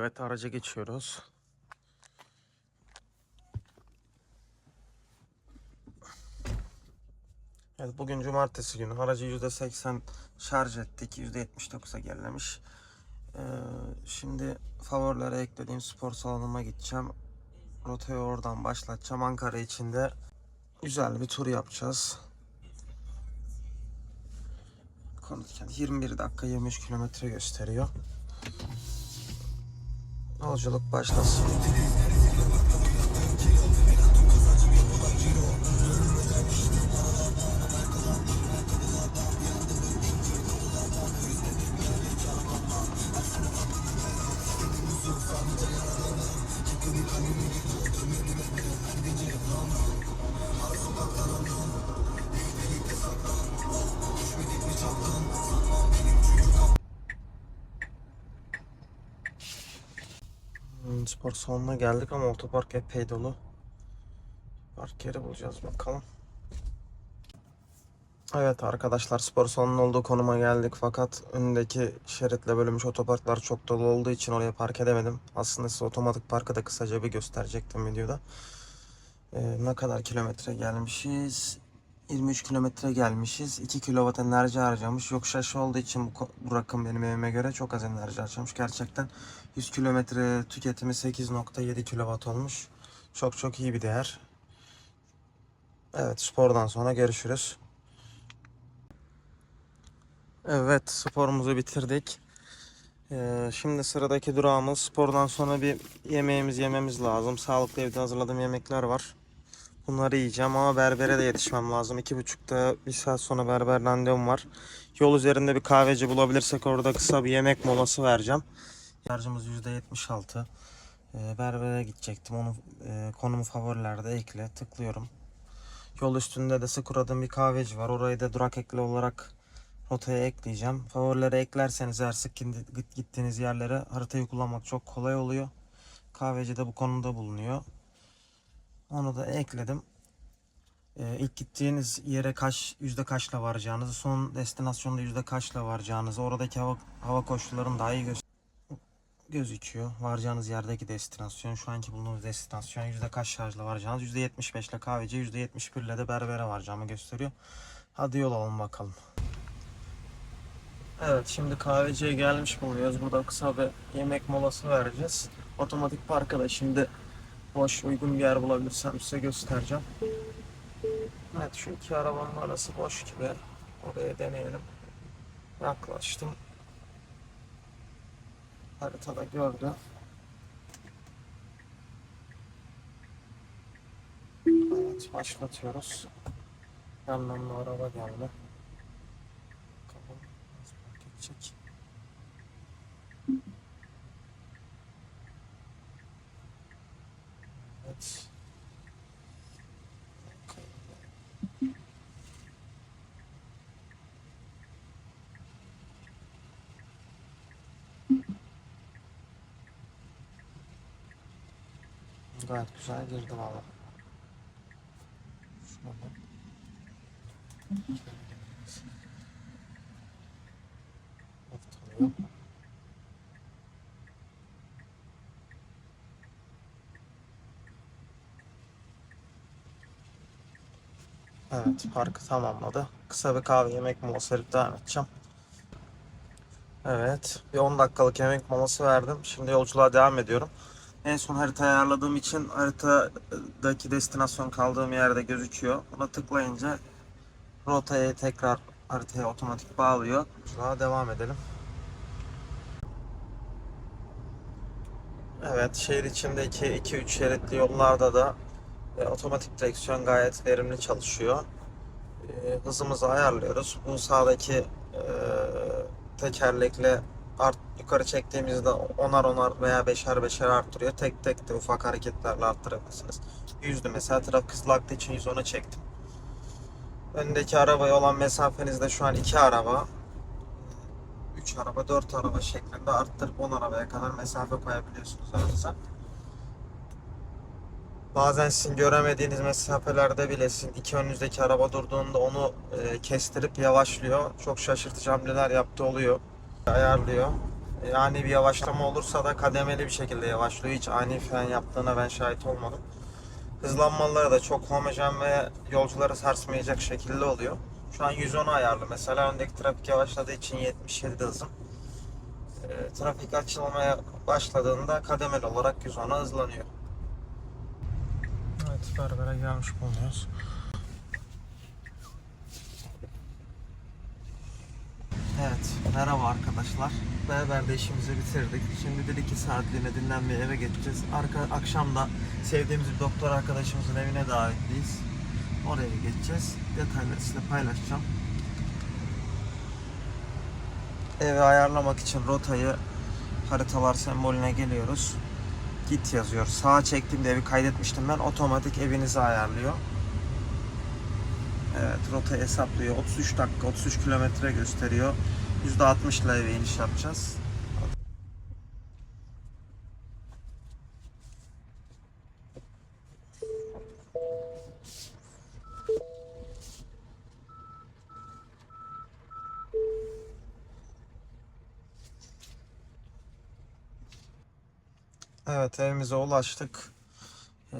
Evet araca geçiyoruz. Evet bugün cumartesi günü aracı %80 şarj ettik. %79'a gerilemiş. Ee, şimdi favorilere eklediğim spor salonuma gideceğim. Rotayı oradan başlatacağım. Ankara içinde güzel bir tur yapacağız. Konuşurken 21 dakika 23 kilometre gösteriyor. Yolculuk başlasın. Hmm, Spor salonuna geldik ama otopark epey dolu. Park yeri bulacağız bakalım. Evet arkadaşlar spor salonunun olduğu konuma geldik fakat önündeki şeritle bölünmüş otoparklar çok dolu olduğu için oraya park edemedim. Aslında size otomatik parkı da kısaca bir gösterecektim videoda. Ee, ne kadar kilometre gelmişiz? 23 kilometre gelmişiz. 2 kilowatt enerji harcamış. Yokuş aşağı olduğu için bu, bu rakım benim evime göre çok az enerji harcamış. Gerçekten 100 kilometre tüketimi 8.7 kilowatt olmuş. Çok çok iyi bir değer. Evet spordan sonra görüşürüz. Evet sporumuzu bitirdik. Ee, şimdi sıradaki durağımız spordan sonra bir yemeğimiz yememiz lazım. Sağlıklı evde hazırladığım yemekler var. Bunları yiyeceğim ama berbere de yetişmem lazım. İki buçukta bir saat sonra berber randevum var. Yol üzerinde bir kahveci bulabilirsek orada kısa bir yemek molası vereceğim. Şarjımız %76. Ee, berbere gidecektim. Onu e, konumu favorilerde ekle. Tıklıyorum. Yol üstünde de sık uğradığım bir kahveci var. Orayı da durak ekle olarak rotaya ekleyeceğim. Favorilere eklerseniz eğer sık git- gittiğiniz yerlere haritayı kullanmak çok kolay oluyor. Kahveci de bu konuda bulunuyor. Onu da ekledim. Ee, ilk gittiğiniz yere kaç yüzde kaçla varacağınızı, son destinasyonda yüzde kaçla varacağınızı, oradaki hava, hava koşullarını daha iyi göz- gözüküyor. Varacağınız yerdeki destinasyon, şu anki bulunduğunuz destinasyon yüzde kaç şarjla varacağınız, yüzde 75 ile kahveci, yüzde 71 ile de berbere varacağımı gösteriyor. Hadi yol alalım bakalım. Evet şimdi kahveciye gelmiş bulunuyoruz. Burada kısa bir yemek molası vereceğiz. Otomatik parka da şimdi boş uygun bir yer bulabilirsem size göstereceğim. Evet şu iki arabanın arası boş gibi. Oraya deneyelim. Yaklaştım. Haritada gördü. Evet başlatıyoruz. Yandan da araba geldi. Nasıl park edecek. Evet. Gayet güzel girdi valla. Evet, parkı tamamladı. Kısa bir kahve yemek molası verip devam edeceğim. Evet, bir 10 dakikalık yemek molası verdim. Şimdi yolculuğa devam ediyorum. En son harita ayarladığım için haritadaki destinasyon kaldığım yerde gözüküyor. Buna tıklayınca rotayı tekrar haritaya otomatik bağlıyor. Yolculuğa devam edelim. Evet, şehir içindeki 2-3 şeritli yollarda da e, otomatik direksiyon gayet verimli çalışıyor. E, hızımızı ayarlıyoruz. Bu sağdaki e, tekerlekle art, yukarı çektiğimizde onar onar veya beşer beşer arttırıyor. Tek tek de ufak hareketlerle arttırabilirsiniz. Yüzdü mesela trafik hızlı aktığı için 110'a çektim. Öndeki arabaya olan mesafenizde şu an iki araba, 3 araba, 4 araba şeklinde arttırıp 10 arabaya kadar mesafe koyabiliyorsunuz aranıza. Bazen sizin göremediğiniz mesafelerde bile sizin iki önünüzdeki araba durduğunda onu e, kestirip yavaşlıyor. Çok şaşırtıcı hamleler yaptığı oluyor. Ayarlıyor. E, ani bir yavaşlama olursa da kademeli bir şekilde yavaşlıyor. Hiç ani fren yaptığına ben şahit olmadım. Hızlanmaları da çok homojen ve yolcuları sarsmayacak şekilde oluyor. Şu an 110 ayarlı mesela öndeki trafik yavaşladığı için 77 hızım. E, trafik açılmaya başladığında kademeli olarak 110'a hızlanıyor. Evet berbere gelmiş bulunuyoruz. Evet, merhaba arkadaşlar. Berberde işimizi bitirdik. Şimdi bir iki saatliğine dinlenmeye eve geçeceğiz. Arka, akşam da sevdiğimiz bir doktor arkadaşımızın evine davetliyiz. Oraya geçeceğiz. Detayları sizinle paylaşacağım. Evi ayarlamak için rotayı haritalar sembolüne geliyoruz. Git yazıyor. Sağa çektiğimde evi kaydetmiştim ben. Otomatik evinizi ayarlıyor. Evet rotayı hesaplıyor. 33 dakika 33 kilometre gösteriyor. %60 ile eve iniş yapacağız. Evet evimize ulaştık. Ee,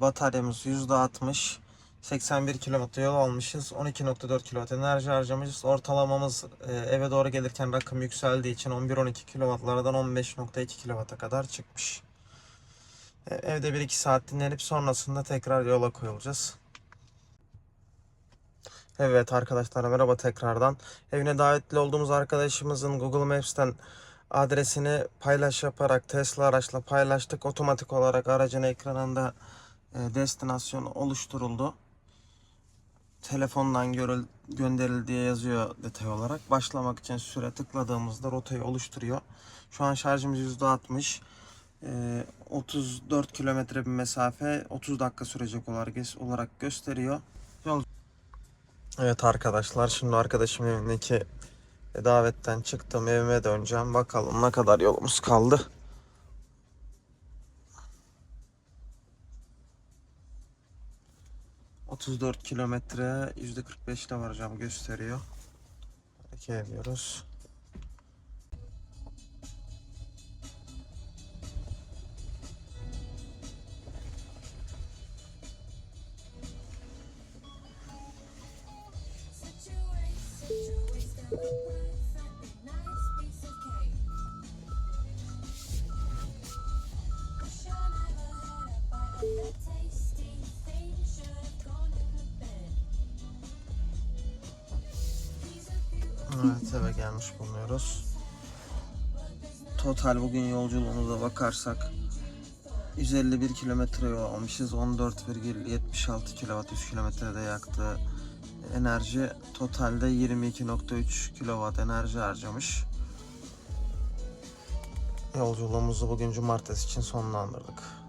bataryamız %60. 81 kilometre yol almışız. 12.4 kW enerji harcamışız. Ortalamamız e, eve doğru gelirken rakım yükseldiği için 11-12 kW'lardan 15.2 kW'a kadar çıkmış. E, evde 1-2 saat dinlenip sonrasında tekrar yola koyulacağız. Evet arkadaşlar merhaba tekrardan. Evine davetli olduğumuz arkadaşımızın Google Maps'ten adresini paylaş yaparak Tesla araçla paylaştık. Otomatik olarak aracın ekranında e, destinasyon oluşturuldu. Telefondan görül, diye yazıyor detay olarak. Başlamak için süre tıkladığımızda rotayı oluşturuyor. Şu an şarjımız %60. E, 34 kilometre bir mesafe 30 dakika sürecek olarak gösteriyor. Yol Evet arkadaşlar şimdi arkadaşım evindeki davetten çıktım evime döneceğim. Bakalım ne kadar yolumuz kaldı. ...34 kilometre %45 ile varacağım gösteriyor. Hareket ediyoruz. Evet eve gelmiş bulunuyoruz. Total bugün yolculuğumuza bakarsak 151 kilometre yol almışız. 14,76 kW 3 kilometrede yaktığı enerji totalde 22.3 kW enerji harcamış. Yolculuğumuzu bugün cumartesi için sonlandırdık.